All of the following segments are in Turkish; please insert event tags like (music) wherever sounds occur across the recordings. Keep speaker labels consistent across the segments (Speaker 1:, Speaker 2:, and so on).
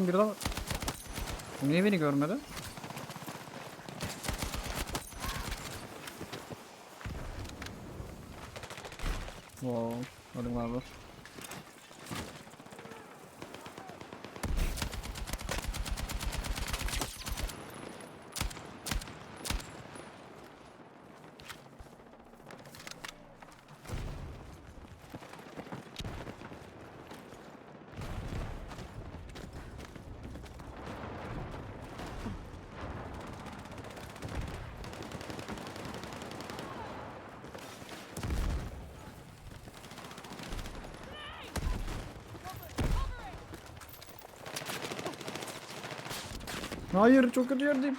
Speaker 1: Tam biri daha var. Niye beni görmedi? Wow. Hadi galiba. Hayır çok kötü yerdeyim.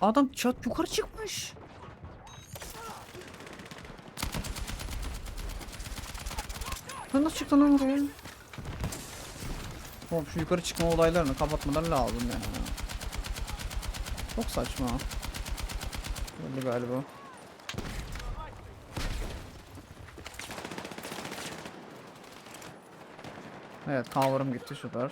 Speaker 1: Adam çat yukarı çıkmış. Sen nasıl çıktın lan oraya? Oğlum şu yukarı çıkma olaylarını kapatmadan lazım yani. Çok saçma. Öyle galiba. Evet cover'ım gitti süper.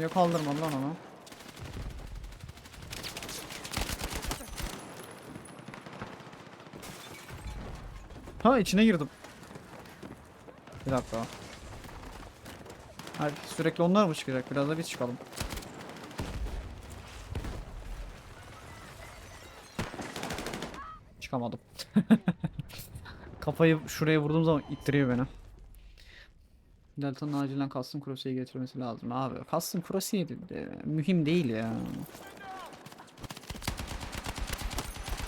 Speaker 1: Niye kaldırmadın lan onu? Ha içine girdim. Bir dakika. Hayır, sürekli onlar mı çıkacak? Biraz da biz çıkalım. Çıkamadım. (laughs) Kafayı şuraya vurduğum zaman ittiriyor beni. Delta'nın acilen custom cross'e getirmesi lazım abi. Custom cross'e de mühim değil ya.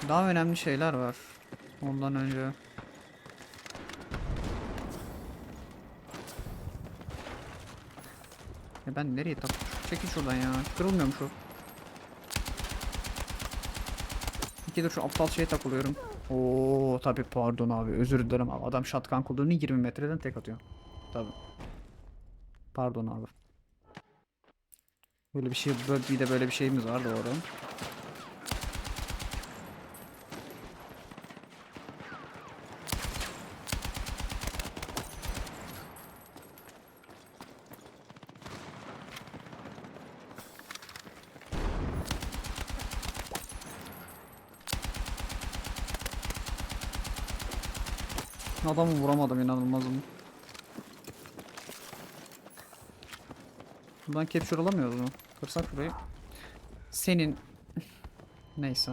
Speaker 1: Daha önemli şeyler var. Ondan önce. Ya ben nereye tak? Çekil şuradan ya. Kırılmıyor mu şu? İki de şu aptal şeye takılıyorum. Oo tabi pardon abi özür dilerim abi. Adam shotgun kullanıyor 20 metreden tek atıyor. Tabi. Pardon abi. Böyle bir şey böyle bir de böyle bir şeyimiz var doğru. Adamı vuramadım inanılmazım. Buradan capture alamıyoruz mu? Kırsak şurayı. Senin... Neyse.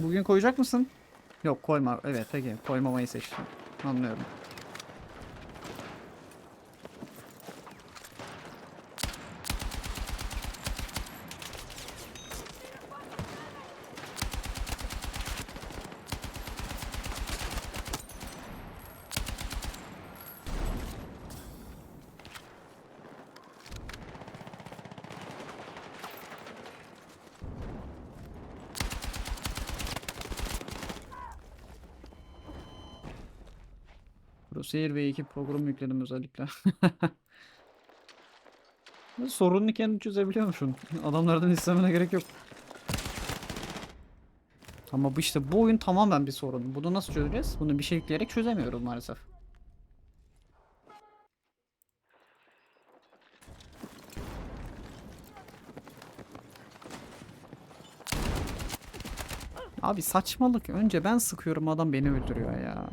Speaker 1: Bugün koyacak mısın? Yok koyma. Evet peki. Koymamayı seçtim. Anlıyorum. Crosshair V2 program yükledim özellikle. (laughs) Sorununu kendi çözebiliyormuşsun. Adamlardan istemene gerek yok. Ama bu işte bu oyun tamamen bir sorun. Bunu nasıl çözeceğiz? Bunu bir şey yükleyerek çözemiyoruz maalesef. Abi saçmalık. Önce ben sıkıyorum adam beni öldürüyor ya.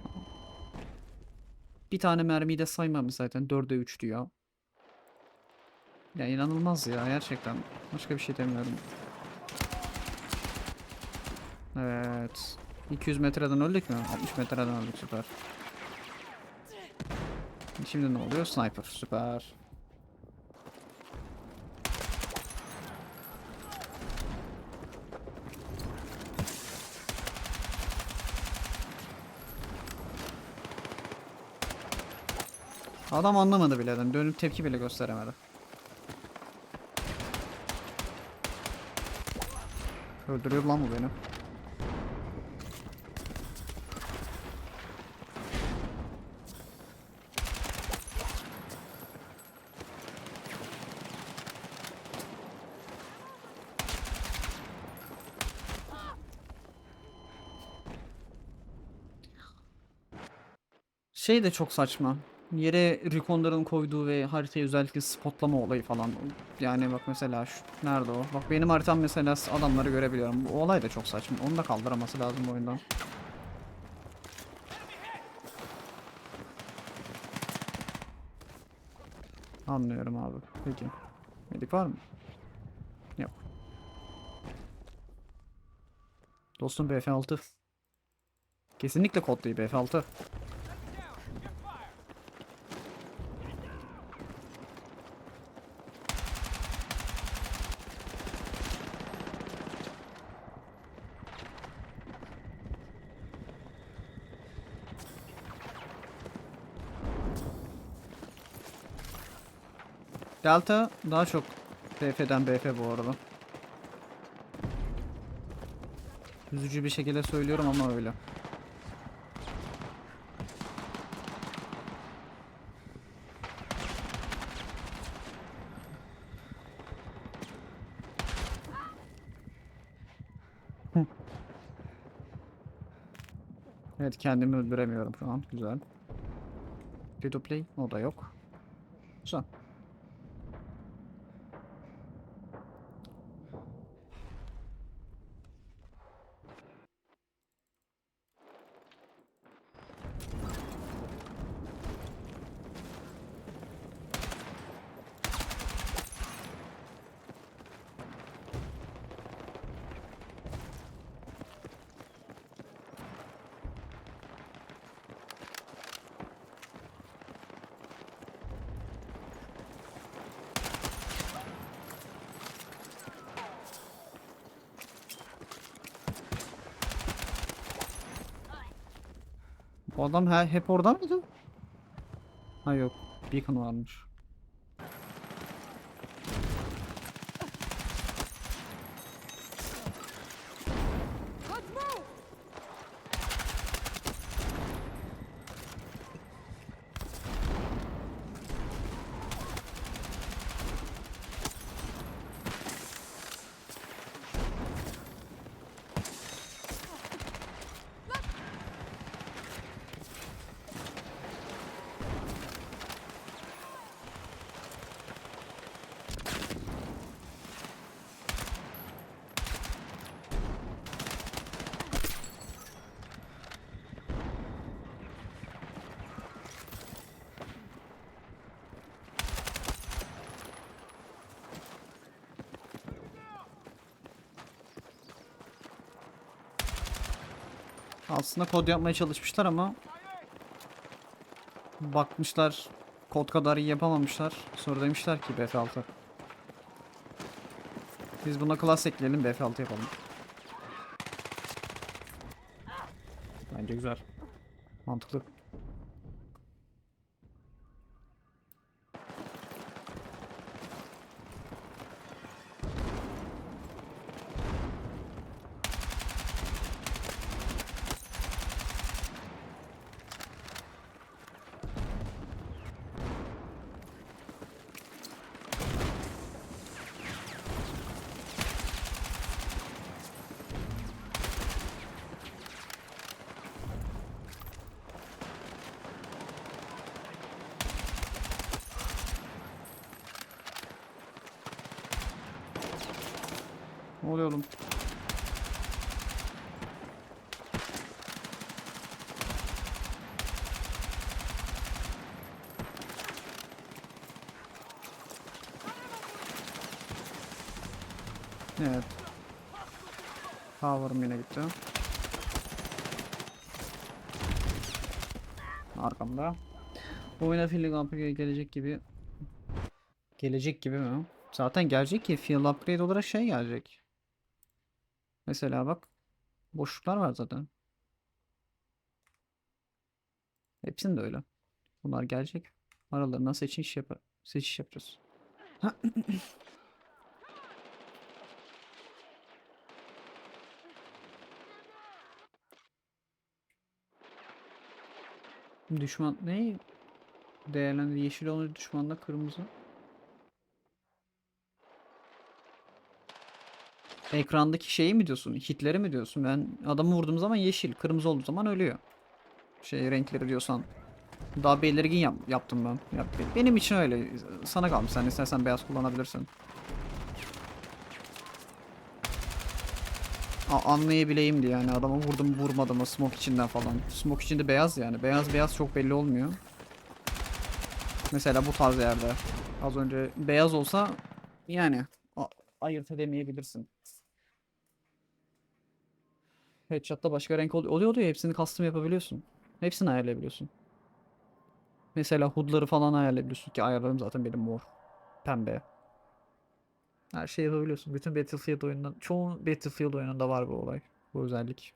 Speaker 1: Bir tane mermiyi de saymamış zaten. 4'e 3 diyor. Ya inanılmaz ya gerçekten. Başka bir şey demiyorum. Evet. 200 metreden öldük mü? 60 metreden öldük süper. Şimdi ne oluyor? Sniper süper. Adam anlamadı bile adam. Dönüp tepki bile gösteremedi. Öldürüyor lan bu beni. Şey de çok saçma. Yere rekonların koyduğu ve haritayı özellikle spotlama olayı falan. Yani bak mesela şu, nerede o? Bak benim haritam mesela adamları görebiliyorum. Bu olay da çok saçma. Onu da kaldıraması lazım oyundan. Anlıyorum abi. Peki. Medik var mı? Yok. Dostum BF6. Kesinlikle kod değil BF6. Delta daha çok BF'den BF bu arada. Üzücü bir şekilde söylüyorum ama öyle. (laughs) Evet kendimi öldüremiyorum şu an. Güzel. Free to play o da yok. Güzel. Bu adam he- hep orada mıydı? Ha yok. Beacon varmış. Aslında kod yapmaya çalışmışlar ama bakmışlar kod kadar iyi yapamamışlar. Sonra demişler ki BF6. Biz buna class ekleyelim BF6 yapalım. Bence güzel. Mantıklı. Ne oluyor oğlum? Evet. Power'ım yine gitti. Arkamda. Oyuna Field Upgrade gelecek gibi. Gelecek gibi mi? Zaten gelecek ki Field Upgrade olarak şey gelecek. Mesela bak. Boşluklar var zaten. Hepsinde öyle. Bunlar gelecek. Aralarından seçiş yapar. Seçiş yapacağız. (clears throat) Düşman ne? Değerlendir yeşil olunca düşmanda kırmızı. Ekrandaki şeyi mi diyorsun? Hitleri mi diyorsun? Ben adamı vurduğum zaman yeşil, kırmızı olduğu zaman ölüyor. Şey renkleri diyorsan. Daha belirgin yap- yaptım ben. Yap- benim için öyle. Sana kalmış. Sen istersen beyaz kullanabilirsin. A- anlayabileyim diye yani adamı vurdum vurmadım mı smoke içinden falan. Smoke içinde beyaz yani. Beyaz beyaz çok belli olmuyor. Mesela bu tarz yerde. Az önce beyaz olsa yani ayırt edemeyebilirsin. Headshot'ta başka renk oluyor. Oluyor oluyor. Hepsini custom yapabiliyorsun. Hepsini ayarlayabiliyorsun. Mesela hood'ları falan ayarlayabiliyorsun ki ayarlarım zaten benim mor. Pembe. Her şeyi yapabiliyorsun. Bütün Battlefield oyundan, çoğu Battlefield oyununda var bu olay. Bu özellik.